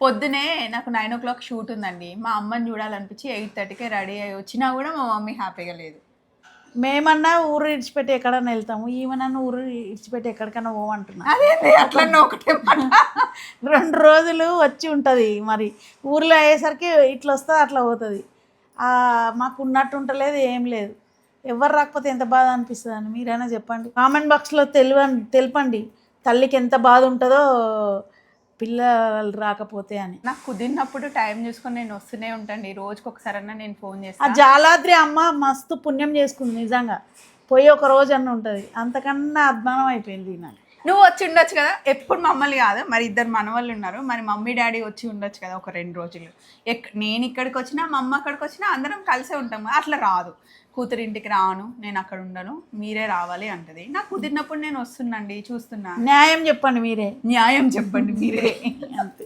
పొద్దునే నాకు నైన్ ఓ clock shoot ఉందండి. మా అమ్మని చూడాలనిపించి ఎయిట్ థర్టీకే రెడీ అయ్యి వచ్చినా కూడా మా మమ్మీ హ్యాపీగా లేదు. మేమన్నా ఊరు ఇడిచిపెట్టి ఎక్కడన్నా వెళ్తాము ఈమెనన్నా ఊరు ఇడిచిపెట్టి ఎక్కడికైనా పోమంటున్నా. అదే ఒకటే. రెండు రోజులు వచ్చి ఉంటుంది మరి. ఊర్లో అయ్యేసరికి ఇట్లా వస్తుంది అట్లా పోతుంది. మాకు ఉన్నట్టు ఉంటలేదు ఏం లేదు. ఎవరు రాకపోతే ఎంత బాధ అనిపిస్తుంది అని మీరైనా చెప్పండి. కామెంట్ బాక్స్లో తెలియని తెలపండి. తల్లికి ఎంత బాధ ఉంటుందో పిల్లలు రాకపోతే అని. నాకు కుదిరినప్పుడు టైం చూసుకొని నేను వస్తూనే ఉంటాండి. రోజుకి ఒకసారన్నా నేను ఫోన్ ఆ చేస్తాను జాలాద్రి అమ్మ మస్తు పుణ్యం చేసుకుంది నిజంగా. పోయి ఒక రోజు అన్న ఉంటుంది. అంతకన్నా అద్మానం అయిపోయింది నాకు నువ్వు వచ్చి ఉండొచ్చు కదా. ఎప్పుడు మమ్మల్ని కాదు మరి ఇద్దరు మనవాళ్ళు ఉన్నారు. మరి మమ్మీ డాడీ వచ్చి ఉండొచ్చు కదా ఒక రెండు రోజులు. ఎక్ నేను ఇక్కడికి వచ్చినా మా అమ్మ అక్కడికి వచ్చినా అందరం కలిసే ఉంటాం. అట్లా రాదు. కూతురు ఇంటికి రాను నేను అక్కడ ఉండను మీరే రావాలి అంటది. నాకు కుదిరినప్పుడు నేను వస్తున్నాండి చూస్తున్నా. న్యాయం చెప్పండి మీరే. న్యాయం చెప్పండి మీరే. అంతే.